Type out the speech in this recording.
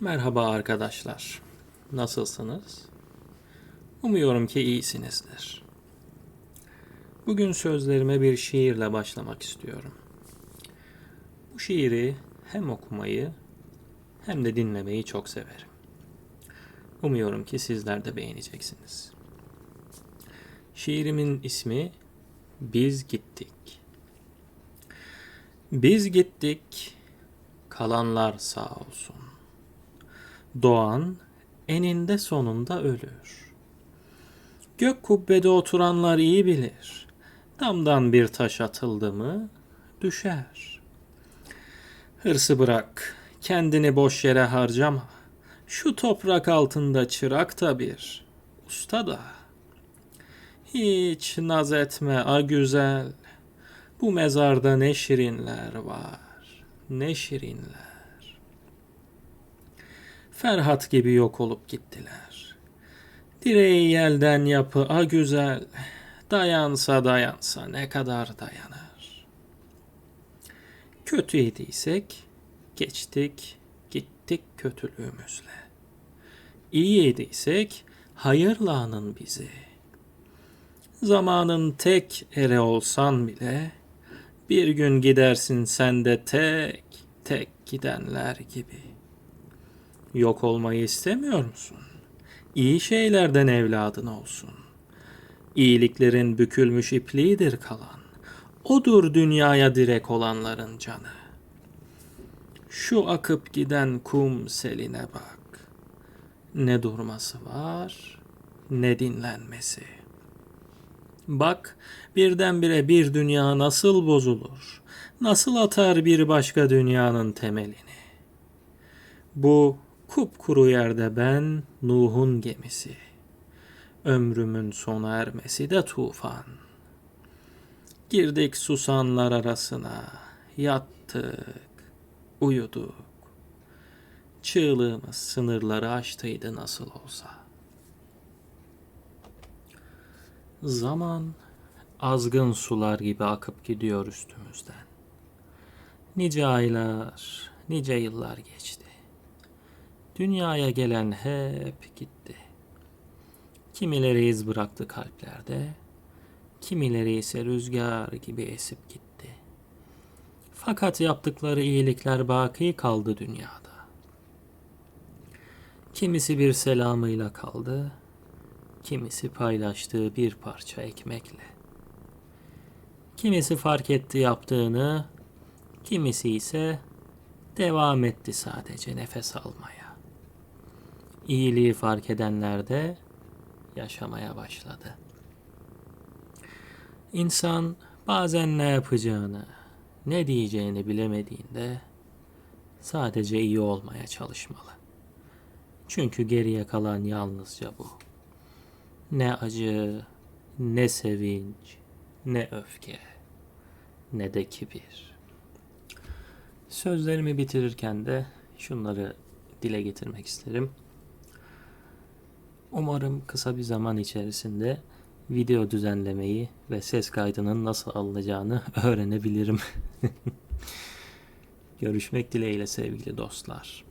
Merhaba arkadaşlar. Nasılsınız? Umuyorum ki iyisinizdir. Bugün sözlerime bir şiirle başlamak istiyorum. Bu şiiri hem okumayı hem de dinlemeyi çok severim. Umuyorum ki sizler de beğeneceksiniz. Şiirimin ismi Biz Gittik. Biz gittik, kalanlar sağ olsun. Doğan eninde sonunda ölür. Gök kubbede oturanlar iyi bilir. Damdan bir taş atıldı mı düşer. Hırsı bırak, kendini boş yere harcama. Şu toprak altında çırak da bir, usta da. Hiç naz etme a güzel. Bu mezarda ne şirinler var, ne şirinler. Ferhat gibi yok olup gittiler. Direği yelden yapı a güzel, dayansa dayansa ne kadar dayanır. Kötü yediysek geçtik gittik kötülüğümüzle. İyi yediysek hayırla anın bizi. Zamanın tek ere olsan bile bir gün gidersin sen de tek tek gidenler gibi.'' Yok olmayı istemiyor musun? İyi şeylerden evladın olsun. İyiliklerin bükülmüş ipliğidir kalan. Odur dünyaya direk olanların canı. Şu akıp giden kum seline bak. Ne durması var, ne dinlenmesi. Bak birdenbire bir dünya nasıl bozulur, nasıl atar bir başka dünyanın temelini. Bu kupkuru yerde ben Nuh'un gemisi. Ömrümün sona ermesi de tufan. Girdik susanlar arasına, yattık, uyuduk. Çığlığımız sınırları aştıydı nasıl olsa. Zaman azgın sular gibi akıp gidiyor üstümüzden. Nice aylar, nice yıllar geçti. Dünyaya gelen hep gitti. Kimileri iz bıraktı kalplerde, kimileri ise rüzgar gibi esip gitti. Fakat yaptıkları iyilikler baki kaldı dünyada. Kimisi bir selamıyla kaldı, kimisi paylaştığı bir parça ekmekle. Kimisi fark etti yaptığını, kimisi ise devam etti sadece nefes almaya. İyiliği fark edenler de yaşamaya başladı. İnsan bazen ne yapacağını, ne diyeceğini bilemediğinde sadece iyi olmaya çalışmalı. Çünkü geriye kalan yalnızca bu. Ne acı, ne sevinç, ne öfke, ne de kibir. Sözlerimi bitirirken de şunları dile getirmek isterim. Umarım kısa bir zaman içerisinde video düzenlemeyi ve ses kaydının nasıl alınacağını öğrenebilirim. Görüşmek dileğiyle sevgili dostlar.